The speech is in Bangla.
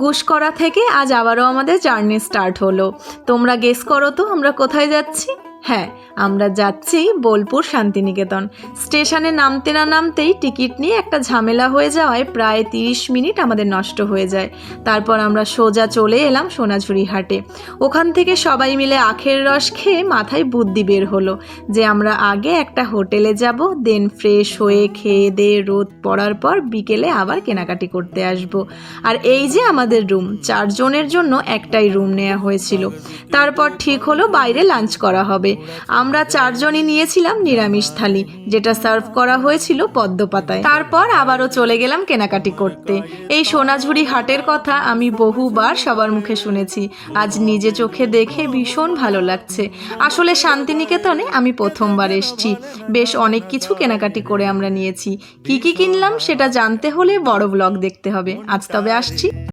গুসকরা থেকে আজ আবারও আমাদের জার্নি স্টার্ট হলো। তোমরা গেস করো তো, আমরা কোথায় যাচ্ছি? হ্যাঁ আমরা যাচ্ছি বোলপুর শান্তিনিকেতন। স্টেশনে নামতে না নামতেই টিকিট নিয়ে একটা ঝামেলা হয়ে যাওয়ায় প্রায় তিরিশ মিনিট আমাদের নষ্ট হয়ে যায়। তারপর আমরা সোজা চলে এলাম সোনাঝুরি হাটে। ওখান থেকে সবাই মিলে আখের রস খেয়ে মাথায় বুদ্ধি বের হলো যে আমরা আগে একটা হোটেলে যাব, দেন ফ্রেশ হয়ে খেয়ে দিয়ে রোদ পড়ার পর বিকেলে আবার কেনাকাটি করতে আসব। আর এই যে আমাদের রুম, চারজনের জন্য একটাই রুম নেওয়া হয়েছিল। তারপর ঠিক হলো বাইরে লাঞ্চ করা হবে। আমরা চারজনই নিয়েছিলাম নিরামিষ থালি, যেটা সার্ভ করা হয়েছিল পদ্মপাতায়। তারপর আবারও চলে গেলাম কেনাকাটি করতে। এই সোনাঝুরি হাটের কথা আমি বহুবার সবার মুখে শুনেছি। আজ নিজে চোখে দেখে ভীষণ ভালো লাগছে। আসলে শান্তিনিকেতনে আমি প্রথমবার এসছি। বেশ অনেক কিছু কেনাকাটি করে আমরা নিয়েছি। কি কি কিনলাম সেটা জানতে হলে বড় ব্লগ দেখতে হবে। আজ তবে আসছি।